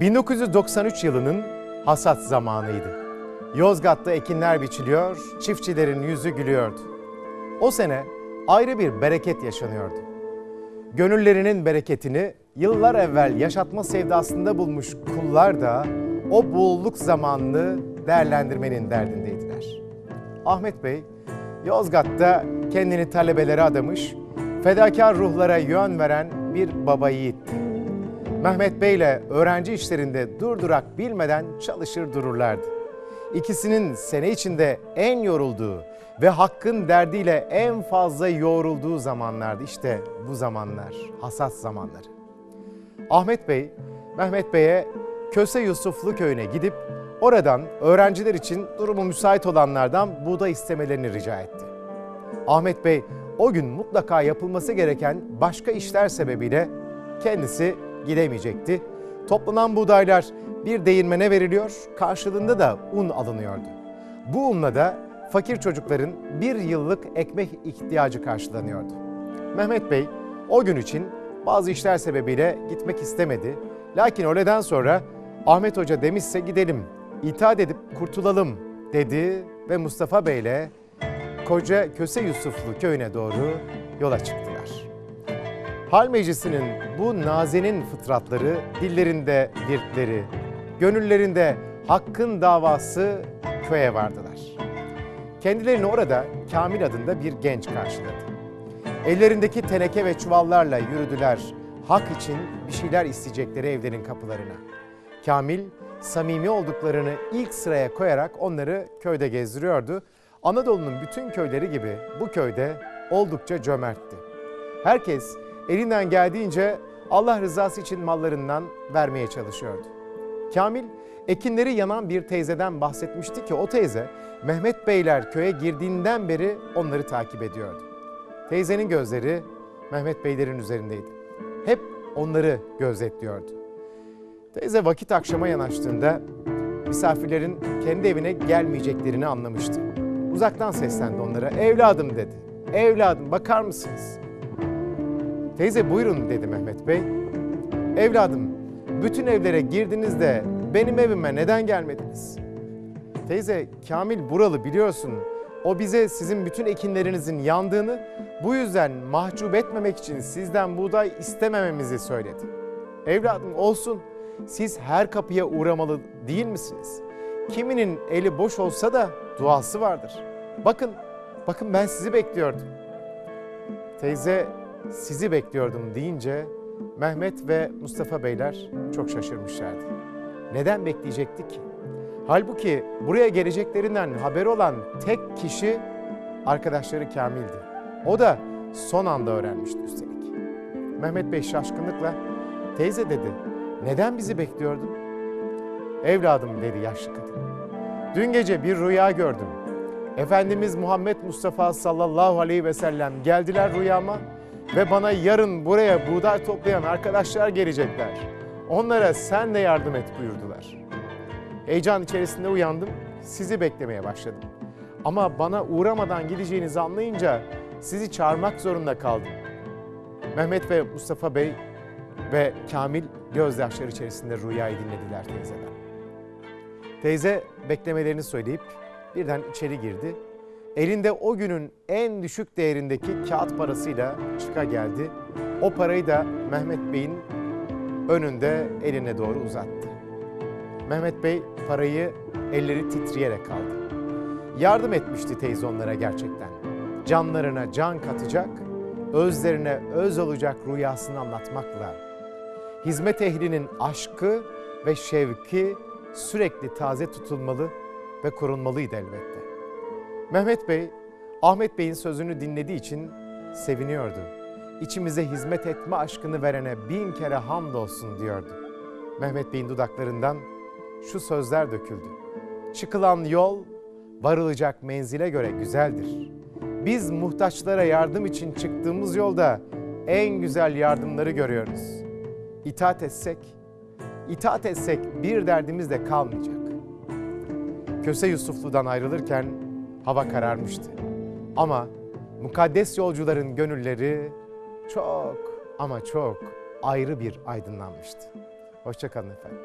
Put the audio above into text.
1993 yılının hasat zamanıydı. Yozgat'ta ekinler biçiliyor, çiftçilerin yüzü gülüyordu. O sene ayrı bir bereket yaşanıyordu. Gönüllerinin bereketini yıllar evvel yaşatma sevdasında bulmuş kullar da o bolluk zamanını değerlendirmenin derdindeydiler. Ahmet Bey, Yozgat'ta kendini talebelere adamış, fedakar ruhlara yön veren bir baba yiğitti. Mehmet Bey ile öğrenci işlerinde durdurak bilmeden çalışır dururlardı. İkisinin sene içinde en yorulduğu ve hakkın derdiyle en fazla yoğrulduğu zamanlardı. İşte bu zamanlar, hasat zamanları. Ahmet Bey, Mehmet Bey'e Köse Yusuflu köyüne gidip oradan öğrenciler için durumu müsait olanlardan buğday istemelerini rica etti. Ahmet Bey o gün mutlaka yapılması gereken başka işler sebebiyle kendisi gidemeyecekti. Toplanan buğdaylar bir değirmene veriliyor, karşılığında da un alınıyordu. Bu unla da fakir çocukların bir yıllık ekmek ihtiyacı karşılanıyordu. Mehmet Bey o gün için bazı işler sebebiyle gitmek istemedi. Lakin öğleden sonra Ahmet Hoca demişse gidelim, itaat edip kurtulalım dedi ve Mustafa Bey ile Koca Köse Yusuflu köyüne doğru yola çıktılar. Hal Meclisi'nin bu nazenin fıtratları, dillerinde virtleri, gönüllerinde hakkın davası köye vardılar. Kendilerini orada Kamil adında bir genç karşıladı. Ellerindeki teneke ve çuvallarla yürüdüler. Hak için bir şeyler isteyecekleri evlerin kapılarına. Kamil samimi olduklarını ilk sıraya koyarak onları köyde gezdiriyordu. Anadolu'nun bütün köyleri gibi bu köyde oldukça cömertti. Herkes elinden geldiğince Allah rızası için mallarından vermeye çalışıyordu. Kamil ekinleri yanan bir teyzeden bahsetmişti ki o teyze Mehmet Beyler köye girdiğinden beri onları takip ediyordu. Teyzenin gözleri Mehmet Beylerin üzerindeydi. Hep onları gözetliyordu. Teyze vakit akşama yanaştığında misafirlerin kendi evine gelmeyeceklerini anlamıştı. Uzaktan seslendi onlara. Evladım dedi. Evladım bakar mısınız? Teyze buyurun dedi Mehmet Bey. Evladım bütün evlere girdiniz de benim evime neden gelmediniz? Teyze Kamil buralı biliyorsun. O bize sizin bütün ekinlerinizin yandığını, bu yüzden mahcup etmemek için sizden buğday istemememizi söyledi. Evladım olsun, siz her kapıya uğramalı değil misiniz? Kiminin eli boş olsa da duası vardır. Bakın, bakın ben sizi bekliyordum. Teyze sizi bekliyordum deyince Mehmet ve Mustafa Beyler çok şaşırmışlardı. Neden bekleyecekti ki? Halbuki buraya geleceklerinden haberi olan tek kişi arkadaşları Kamil'di. O da son anda öğrenmişti üstelik. Mehmet Bey şaşkınlıkla teyze dedi neden bizi bekliyordun? Evladım dedi yaşlı kadın. Dün gece bir rüya gördüm. Efendimiz Muhammed Mustafa sallallahu aleyhi ve sellem geldiler rüyama ve bana yarın buraya buğday toplayan arkadaşlar gelecekler. Onlara sen de yardım et buyurdular. Heyecan içerisinde uyandım, sizi beklemeye başladım. Ama bana uğramadan gideceğinizi anlayınca sizi çağırmak zorunda kaldım. Mehmet ve Mustafa Bey ve Kamil gözyaşları içerisinde rüyayı dinlediler teyzeden. Teyze beklemelerini söyleyip birden içeri girdi. Elinde o günün en düşük değerindeki kağıt parasıyla çıka geldi. O parayı da Mehmet Bey'in önünde eline doğru uzattı. Mehmet Bey parayı elleri titreyerek aldı. Yardım etmişti teyze onlara gerçekten. Canlarına can katacak, özlerine öz olacak rüyasını anlatmakla. Hizmet ehlinin aşkı ve şevki sürekli taze tutulmalı ve korunmalıydı elbette. Mehmet Bey, Ahmet Bey'in sözünü dinlediği için seviniyordu. İçimize hizmet etme aşkını verene bin kere hamdolsun diyordu. Mehmet Bey'in dudaklarından şu sözler döküldü. Çıkılan yol varılacak menzile göre güzeldir. Biz muhtaçlara yardım için çıktığımız yolda en güzel yardımları görüyoruz. İtaat etsek, itaat etsek bir derdimiz de kalmayacak. Köse Yusuflu'dan ayrılırken hava kararmıştı. Ama mukaddes yolcuların gönülleri çok ama çok ayrı bir aydınlanmıştı. Hoşçakalın efendim.